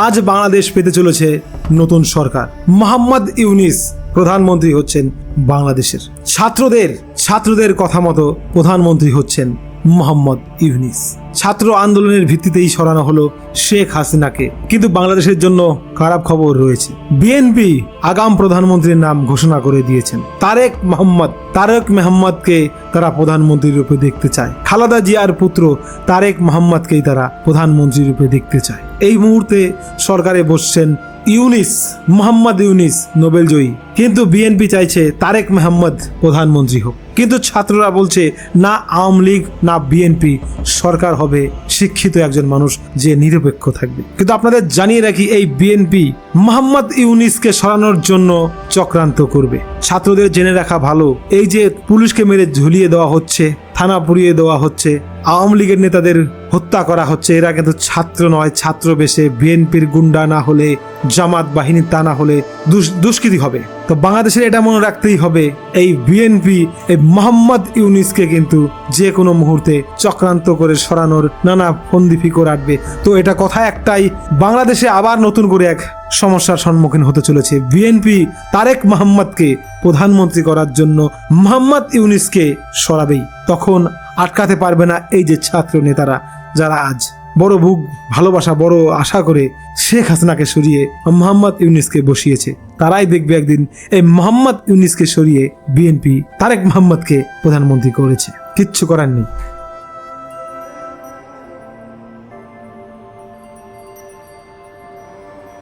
আজ বাংলাদেশ পেতে চলেছে নতুন সরকার। মোহাম্মদ ইউনিস প্রধানমন্ত্রী হচ্ছেন বাংলাদেশের। ছাত্রদের ছাত্রদের কথা মতো প্রধানমন্ত্রী হচ্ছেন মোহাম্মদ ইউনিস। ছাত্র আন্দোলনের ভিত্তিতেই সরানো হলো শেখ হাসিনাকে। কিন্তু বাংলাদেশের জন্য খারাপ খবর রয়েছে। বিএনপি আগাম প্রধানমন্ত্রীর নাম ঘোষণা করে দিয়েছেন। তারেক মোহাম্মদ, তারেক মেহম্মদকে তারা প্রধানমন্ত্রী রূপে দেখতে চায়। খালাদা জিয়ার পুত্র তারেক মোহাম্মদকেই তারা প্রধানমন্ত্রী রূপে দেখতে চায়। এই মুহূর্তে সরকারে বসছেন ইউনিস, মোহাম্মদ ইউনিস নোবেলজয়ী কিন্তু বিএনপি চাইছে তারেক মেহম্মদ প্রধানমন্ত্রী হোক। কিন্তু ছাত্ররা বলছে, না আওয়ামী লীগ, না বিএনপি, সরকার হবে, শিক্ষিত একজন মানুষ যে নিরপেক্ষ থাকবে। কিন্তু আপনাদের জানিয়ে রাখি, এই বিএনপি মোহাম্মদ ইউনিসকে সরানোর জন্য চক্রান্ত করবে। ছাত্রদের জেনে রাখা ভালো, এই যে পুলিশকে মেরে ঝুলিয়ে দেওয়া হচ্ছে, থানা পুড়িয়ে দেওয়া হচ্ছে, আওয়ামী লীগের নেতাদের হত্যা করা হচ্ছে। এরা কিন্তু ছাত্র নয়, ছাত্র বেশে। বিএনপির গুন্ডা না হলে, জামাত বাহিনী তা না হলে দুষ- দুষ্কৃতী হবে। তো বাংলাদেশের এটা মনে রাখতেই হবে, এই বিএনপি, এই মোহাম্মদ ইউনিসকে কিন্তু যে কোনো মুহূর্তে চক্রান্ত করে সরানোর নানা ফন্দি ফিকর আটবে। তো এটা কথা একটাই, বাংলাদেশে আবার নতুন করে এক সমস্যার সম্মুখীন হতে চলেছে। বিএনপি তারেক মোহাম্মদকে প্রধানমন্ত্রী করার জন্য মোহাম্মদ ইউনিসকে সরাবেই। তখন আটকাতে পারবে না এই যে ছাত্র নেতারা। যারা আজ বড় বুক ভালোবাসা, বড় আশা করে শেখ হাসিনাকে সরিয়ে মোহাম্মদ ইউনিসকে বসিয়েছে, তারাই দেখবে একদিন এই মোহাম্মদ ইউনিসকে সরিয়ে বিএনপি তারেক মোহাম্মদকে প্রধানমন্ত্রী করেছে। কিচ্ছু করার নেই।